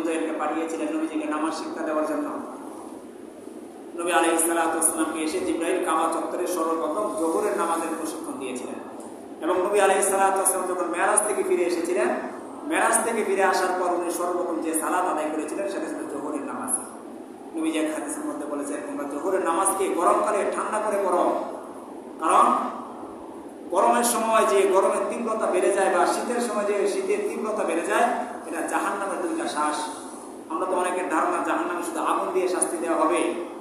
জিব্রাইলকে পাঠিয়েছিলেন নবীজিকে নামাজ শিক্ষা দেওয়ার জন্য। নবী আলাই ইসলাতামকে এসে জিব্রাইল কাবা চত্বরে সর্বপ্রথম জোহরের নামাজের প্রশিক্ষণ দিয়েছিলেন। এবং নবী আলাই ইসলাতাম যখন মেরাজ থেকে ফিরে এসেছিলেন, মেরাজ থেকে ফিরে আসার পর উনি সর্বপ্রথম যে সালাদ আদায় করেছিলেন সেটা ছিল জোহরের নামাজ। নবী যে হাদিসের মধ্যে বলেছেন, তোমরা জোহরের নামাজকে গরমকালে ঠান্ডা করে পড়ো। কারণ গরমের সময় যে গরমের তীব্রতা বেড়ে যায় বা শীতের সময় যে শীতের তীব্রতা বেড়ে যায় এটা জাহান নামের দুইটা শ্বাস। আমরা তো অনেকের ধারণা জাহান নামে শুধু আগুন দিয়ে শাস্তি দেওয়া হবে।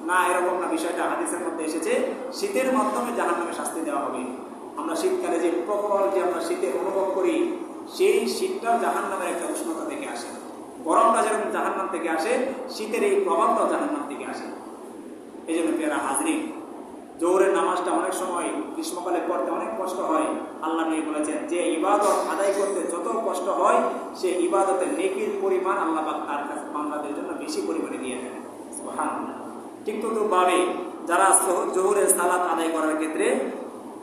না, এরকম না, বিষয়টা হাদিসের মধ্যে এসেছে। শীতের মাধ্যমে জাহান নামে শাস্তি দেওয়া হবে। আমরা শীতকালে যে প্রবল যে আমরা শীতে অনুভব করি, সেই শীতটাও জাহান নামের একটা উষ্ণতা থেকে আসে। গরমটা যেরকম জাহান নাম থেকে আসে, শীতের এই প্রভাবটাও জাহান নাম থেকে আসে। এই জন্য পেয়ারা হাজরি জোহরের নামাজটা অনেক সময় গ্রীষ্মকালে পড়তে অনেক কষ্ট হয় আল্লাহ নিয়ে বলেছেন, যে ইবাদত আদায় করতে যত কষ্ট হয়, সে ইবাদতের নেকির পরিমাণ আল্লাহ তার কাছে বাংলাদের জন্য বেশি পরিমাণে দিয়ে থাকেন। ঠিক তদ্রুপভাবে যারা জোহরের সালাত আদায় করার ক্ষেত্রে,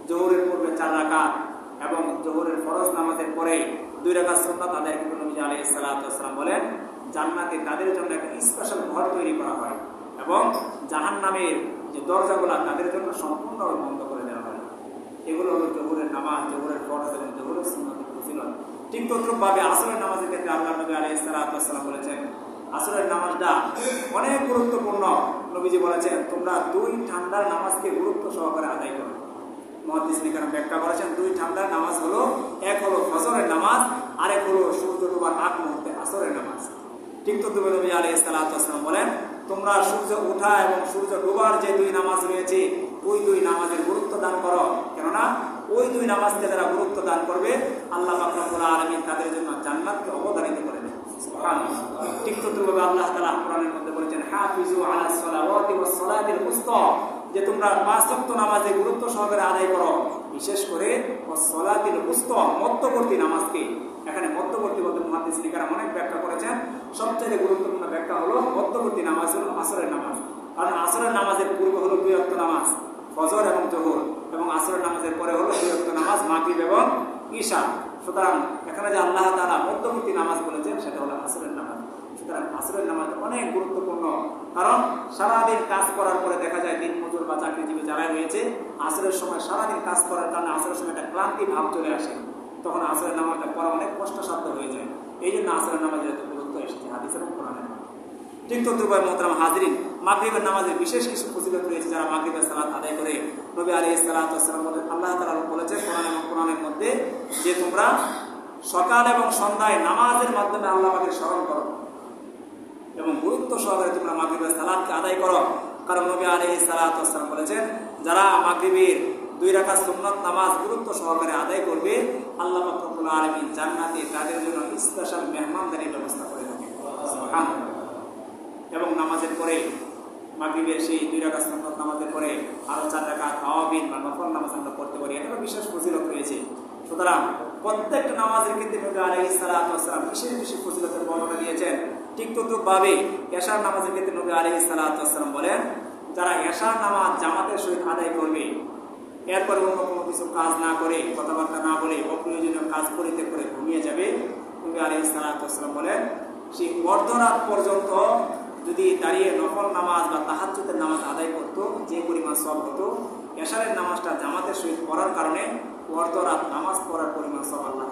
জোহরের পূর্বে চার রাকাত এবং জোহরের ফরজ নামাজের পরে দুই রাকাত সুন্নাত আদায় করতে নবী আলাইহিস সালাম বলেন, জান্নাতে তাদের জন্য একটা স্পেশাল ঘর তৈরি করা হয় এবং জাহান নামের যে দরজাগুলো তাদের জন্য সম্পূর্ণভাবে বন্ধ করে দেওয়া হয় এগুলো হলো জহুরের নামাজ, জহুরের ফরজ এবং জহুরের সুন্নত ফজিলত। ঠিক তদ্রুপভাবে আসরের নামাজের ক্ষেত্রে আল্লাহ নবী আলাইহিস সালাম বলেছেন, আসরের নামাজটা অনেক গুরুত্বপূর্ণ। নবীজি বলেছেন, তোমরা দুই ঠান্ডার নামাজকে গুরুত্ব সহকারে আদায় করো। মহাদিস ব্যাখ্যা করেছেন, দুই ঠান্ডার নামাজ হলো, এক হলো ফজরের নামাজ, আরেক হলো সূর্য ডুবার আগ মুহূর্তে আসরের নামাজ। ঠিক তো নবী আলী ইসলাম বলেন তোমরা সূর্য ওঠা এবং সূর্য ডোবার যে দুই নামাজ রয়েছে, ওই দুই নামাজের গুরুত্ব দান করো। কেননা, ওই দুই নামাজকে যারা গুরুত্ব দান করবে, আল্লাহ বাকরাবুল আলমী তাদের জন্য জান্নাতকে অবদানিত করে তোমরা নামাজে গুরুত্ব সহকারে আদায় করো। বিশেষ করে নামাজকে। এখানে মধ্যবর্তী বলতে মহাদিস লিখারা অনেক ব্যাখ্যা করেছেন সবচেয়ে গুরুত্বপূর্ণ ব্যাখ্যা হলো মধ্যবর্তী নামাজ হলো আসরের নামাজ। কারণ আসরের নামাজের পূর্বে হলো অক্ত নামাজ, ফজর এবং জোহর। এবং আসরের নামাজের পরে হলো অক্ত নামাজ, মাগরিব এবং ঈশা। সুতরাং এখানে যে আল্লাহ তাআলা মধ্যবর্তী নামাজ বলেছেন, সেটা হলো আসরের নামাজ। সুতরাং আসরের নামাজ অনেক গুরুত্বপূর্ণ। কারণ সারাদিন কাজ করার পরে দেখা যায় দিন মজুর বা চাকরিজীবী যারা রয়েছে, আসরের সময় সারাদিন কাজ করার কারণে আসরের সময় একটা ক্লান্তি ভাব চলে আসে। তখন আসরের নামাজটা পড়া অনেক কষ্টসাধ্য হয়ে যায়। এই জন্য আসরের নামাজের এত গুরুত্ব এসেছে হাদিস এবং কোরআনের। ঠিক তদ্রুপায় মোহতারাম হাজরিন মাগরিবের নামাজের বিশেষ কিছু ফজিলত রয়েছে যারা মাগরিবের সালাত আদায় করে। নবী আলী সালাতাম আল্লাহ তালা বলেছে কোরআন এবং কোরআনের মধ্যে যে তোমরা সকাল এবং সন্ধ্যায় নামাজের মাধ্যমে আল্লাহ পাকের স্মরণ করো এবং গুরুত্ব সহকারে তোমরা মাগরিবের সালাদকে আদায় করো। কারণ নবী আলী সালাতাম বলেছেন, যারা মাগরিবের দুই রাখা সুন্নত নামাজ গুরুত্ব সহকারে আদায় করবে। আল্লাহ পাকুল আলমী জান্নাতে তাদের জন্য স্পেশাল মেহমানদারির ব্যবস্থা করে থাকে। এবং নামাজের পরে, মাগরিবের সেই দুই রাখা সুন্নত নামাজের পরে আরও চার রাখা আওয়াবিন বা নফল নামাজ আমরা পড়তে পারি। এটা বিশেষ ফজিলত রয়েছে। সুতরাং প্রত্যেকটা নামাজের ক্ষেত্রে নবী আলাইহিস সালাম বিশেষ বিশেষ ফজিলতের বর্ণনা দিয়েছেন। ঠিক তদ্রুপভাবে এশার নামাজের ক্ষেত্রে নবী আলাইহিস সালাম বলেন, যারা এশার নামাজ জামাতের সহিত আদায় করবে এরপরে অন্য কোনো কিছু কাজ না করে, কথাবার্তা না বলে, অপ্রয়োজনীয় কাজ করিতে করে ঘুমিয়ে যাবে। নবী আলাইহিস সালাম বলেন, সেই অর্ধরাত পর্যন্ত যদি দাঁড়িয়ে নফল নামাজ বা তাহাজ্জুদের নামাজ আদায় করতো, যে পরিমাণ সব হতো, এশারের নামাজটা জামাতের সহিত পড়ার কারণে অর্ধরাত নামাজ পড়ার পরিমাণ সব আল্লাহ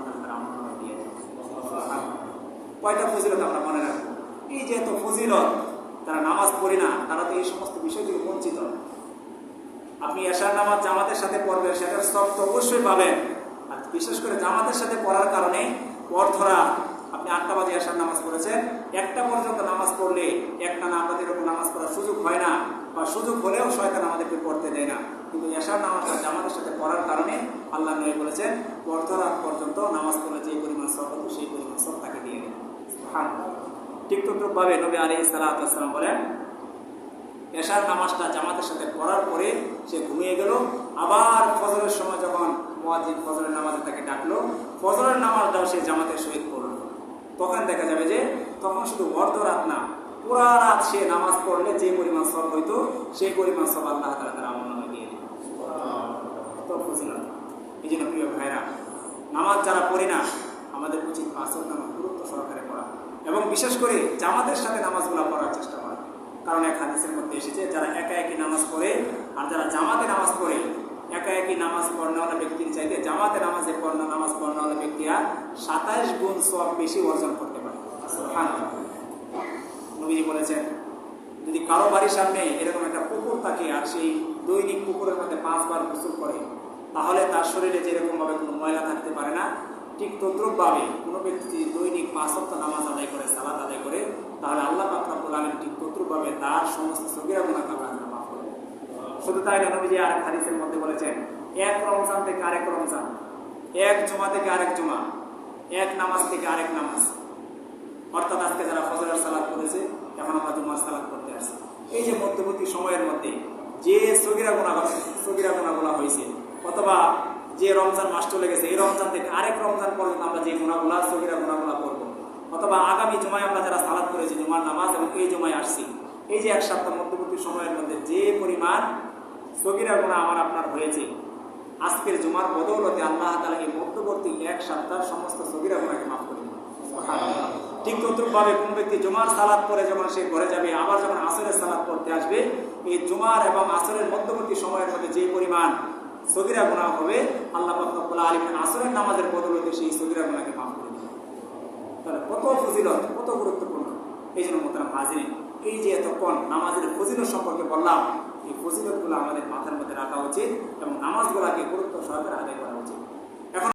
কয়টা ফজিলত আমরা মনে রাখব? এই যেহেতু ফজিলত, যারা নামাজ পড়ি না, তারা তো এই সমস্ত বিষয় থেকে বঞ্চিত আপনি এশার নামাজ জামাতের সাথে পড়বেন, সেটার সব তো অবশ্যই পাবেন। আর বিশেষ করে জামাতের সাথে পড়ার কারণে অর্ধরা আপনি আটটা বাজে এশার নামাজ পড়েছেন, একটা পর্যন্ত নামাজ পড়লে একটা না আপনাদের এরকম নামাজ পড়ার সুযোগ হয় না, বা সুযোগ হলেও শয়তান আমাদেরকে পড়তে দেয় না। কিন্তু এশার নামাজটা জামাতের সাথে পড়ার কারণে আল্লাহ নবী বলেছেন অর্ধরাত পর্যন্ত নামাজ পড়লে যে পরিমাণ সব হতো সেই পরিমাণ সব তাকে দিয়ে দেয় ঠিক তদ্রুপভাবে নবী আলী সালাম বলেন এশার নামাজটা জামাতের সাথে পড়ার পরে সে ঘুমিয়ে গেল। আবার ফজরের সময় যখন মোয়াজিদ ফজরের নামাজে তাকে ডাকলো, ফজরের নামাজটাও সে জামাতের সহিত পড়ল। তখন দেখা যাবে যে তখন শুধু অর্ধ রাত না, পুরা রাত সে নামাজ পড়লে যে পরিমাণ সব হইতো, সেই পরিমাণ সব আল্লাহ তালা তার আমল নামে দিয়ে দিল। এই জন্য প্রিয় ভাইরা নামাজ যারা পড়ি না, আমাদের উচিত আসর নামাজ গুরুত্ব সহকারে পড়া। এবং বিশেষ করে জামাতের সাথে নামাজগুলো পড়ার চেষ্টা কারণ এক হাদিসের মধ্যে এসেছে, যারা একা একই নামাজ পড়ে আর যারা জামাতে নামাজ পড়ে, একা একই নামাজ পড়নেওয়ালা ব্যক্তির চাইতে জামাতে নামাজে পড়না নামাজ পড়নেওয়ালা ব্যক্তিরা সাতাইশ গুণ সব বেশি অর্জন করতে পারে। নবীজি বলেছেন, যদি কারও বাড়ির সামনে এরকম একটা পুকুর থাকে আর সেই দৈনিক পুকুরের মধ্যে পাঁচবার গোসল করে, তাহলে তার শরীরে যেরকম ভাবে কোনো ময়লা থাকতে পারে না ঠিক তদ্রুপ ভাবে কোনো ব্যক্তি দৈনিক পাঁচ সপ্তাহ নামাজ আদায় করে সালাদ আদায় করে, তাহলে আল্লাহ পাকরাবুল আলম ঠিক তদ্রুপ ভাবে তার সমস্ত সগিরা গুণা কাবা মাফ করে শুধু তাই নবীজি আরেক হাদিসের মধ্যে বলেছেন, এক রমজান থেকে আরেক রমজান, এক জমা থেকে আরেক জমা, এক নামাজ থেকে আরেক নামাজ। অর্থাৎ আজকে যারা ফজরের সালাদ করেছে এখন আমরা জুমার সালাদ করতে আসছি। এই যে মধ্যবর্তী সময়ের মধ্যে যে সগিরা গুণা সগিরা গুণাগুলা হয়েছে, অথবা যে রমজান মাস চলে গেছে, এই রমজান থেকে আরেক রমজান পর্যন্ত আমরা যে গুণাগুলা সগিরা গুণাগুলা করব। অথবা আগামী জমায় আমরা যারা সালাদ করেছি, জুমার নামাজ এবং এই জমায় আসছি, এই যে এক সপ্তাহ মধ্যবর্তী সময়ের মধ্যে যে পরিমাণ সগিরা গুণা আমার আপনার হয়েছে, আজকের জুমার বদৌলতে আল্লাহ তালা এই মধ্যবর্তী এক সপ্তাহ সমস্ত সগিরা গুণাকে মাফ করে ঠিক তদ্রুপভাবে কোন ব্যক্তি জুমার সালাদ পরে যখন সে ঘরে যাবে, আবার যখন আসরের সালাদ পড়তে আসবে, এই জুমার এবং আসরের মধ্যবর্তী সময়ের মধ্যে যে পরিমাণ সগিরা গুণা হবে। আল্লাহ আলিমের আসরের নামাজের বদলতে সেই সগিরা গুণাকে মাফ করে দিবে তাহলে কত ফজিলত, কত গুরুত্বপূর্ণ। এই জন্য মোতারাম হাজির এই যে এতক্ষণ নামাজের ফজিলত সম্পর্কে বললাম, এই ফজিলতগুলো আমাদের মাথার মধ্যে রাখা উচিত এবং নামাজগুলোকে গুরুত্ব সহকারে আদায় করা উচিত।